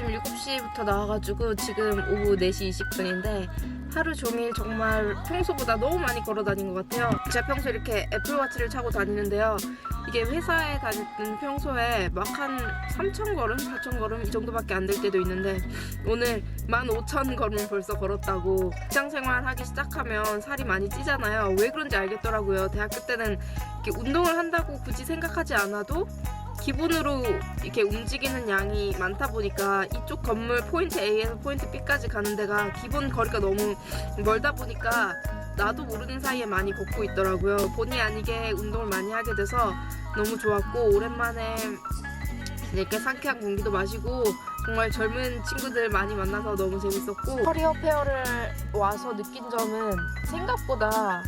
아침 7시부터 나와가지고 지금 오후 4시 20분인데 하루 종일 정말 평소보다 너무 많이 걸어 다닌 것 같아요. 제가 평소 이렇게 애플워치를 차고 다니는데요. 이게 회사에 다니는 평소에 막 한 3천 걸음, 4천 걸음 이 정도밖에 안 될 때도 있는데 오늘 15,000 걸음을 벌써 걸었다고 직장 생활 하기 시작하면 살이 많이 찌잖아요. 왜 그런지 알겠더라고요. 대학교 때는 이렇게 운동을 한다고 굳이 생각하지 않아도 기본으로 이렇게 움직이는 양이 많다 보니까 이쪽 건물 포인트 A에서 포인트 B까지 가는 데가 기본 거리가 너무 멀다 보니까 나도 모르는 사이에 많이 걷고 있더라고요. 본의 아니게 운동을 많이 하게 돼서 너무 좋았고 오랜만에 이렇게 상쾌한 공기도 마시고 정말 젊은 친구들 많이 만나서 너무 재밌었고 커리어 페어를 와서 느낀 점은 생각보다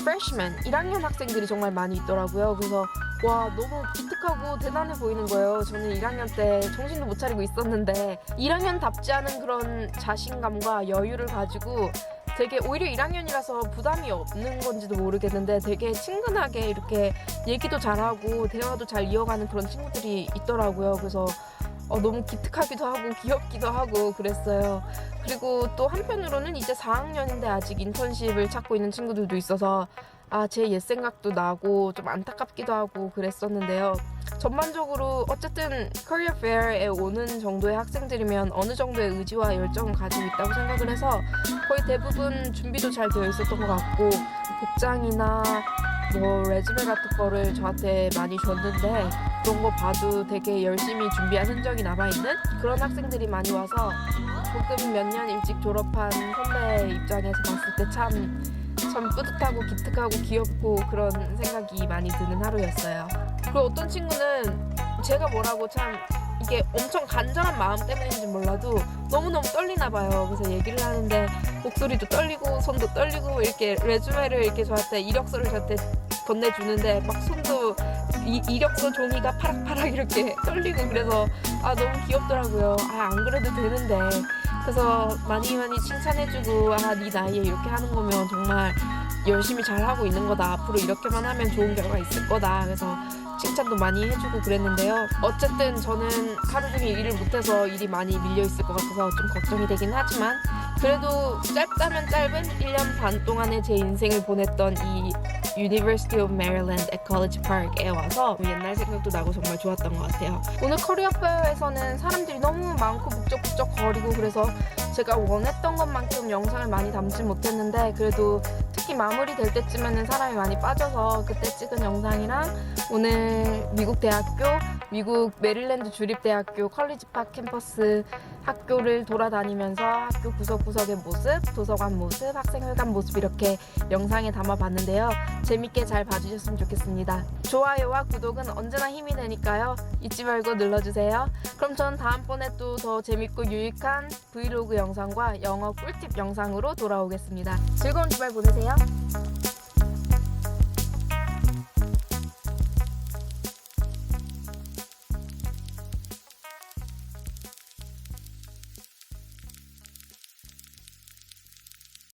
freshman 1학년 학생들이 정말 많이 있더라고요. 그래서 와 너무 기특하고 대단해 보이는 거예요. 저는 1학년 때 정신도 못 차리고 있었는데 1학년답지 않은 그런 자신감과 여유를 가지고 되게 오히려 1학년이라서 부담이 없는 건지도 모르겠는데 되게 친근하게 이렇게 얘기도 잘하고 대화도 잘 이어가는 그런 친구들이 있더라고요. 그래서 어, 너무 기특하기도 하고 귀엽기도 하고 그랬어요. 그리고 또 한편으로는 이제 4학년인데 아직 인턴십을 찾고 있는 친구들도 있어서 아, 제 옛 생각도 나고 좀 안타깝기도 하고 그랬었는데요. 전반적으로 어쨌든 커리어 페어에 오는 정도의 학생들이면 어느 정도의 의지와 열정을 가지고 있다고 생각을 해서 거의 대부분 준비도 잘 되어 있었던 것 같고 복장이나 뭐 레즈메 같은 거를 저한테 많이 줬는데 그런 거 봐도 되게 열심히 준비한 흔적이 남아있는 그런 학생들이 많이 와서 조금 몇 년 일찍 졸업한 선배 입장에서 봤을 때참 참 뿌듯하고 기특하고 귀엽고 그런 생각이 많이 드는 하루였어요. 그리고 어떤 친구는 제가 뭐라고 참 이게 엄청 간절한 마음 때문인지 몰라도 너무너무 떨리나 봐요. 그래서 얘기를 하는데 목소리도 떨리고 손도 떨리고 이렇게 레주메를 이렇게 저한테 이력서를 저한테 건네주는데 막 손도 이, 이력서 종이가 파락파락 이렇게 떨리고 그래서 아 너무 귀엽더라고요. 아 안 그래도 되는데 그래서 많이 많이 칭찬해주고 아 네 나이에 이렇게 하는 거면 정말 열심히 잘 하고 있는 거다. 앞으로 이렇게만 하면 좋은 결과 있을 거다. 그래서 칭찬도 많이 해주고 그랬는데요. 어쨌든 저는 하루 종일 일을 못해서 일이 많이 밀려 있을 것 같아서 좀 걱정이 되긴 하지만 그래도 짧다면 짧은 1년 반 동안의 제 인생을 보냈던 이 University of Maryland at College Park에 와서 옛날 생각도 나고 정말 좋았던 것 같아요. 오늘 커리어 페어에서는 사람들이 너무 많고 북적북적 거리고 그래서 제가 원했던 것만큼 영상을 많이 담지 못했는데 그래도 특히 마무리될 때쯤에는 사람이 많이 빠져서 그때 찍은 영상이랑 오늘 미국 대학교, 미국 메릴랜드 주립대학교 컬리지 팍 캠퍼스 학교를 돌아다니면서 학교 구석구석의 모습, 도서관 모습, 학생회관 모습 이렇게 영상에 담아봤는데요. 재밌게 잘 봐주셨으면 좋겠습니다. 좋아요와 구독은 언제나 힘이 되니까요. 잊지 말고 눌러주세요. 그럼 전 다음번에 또 더 재밌고 유익한 브이로그 영상과 영어 꿀팁 영상으로 돌아오겠습니다. 즐거운 주말 보내세요.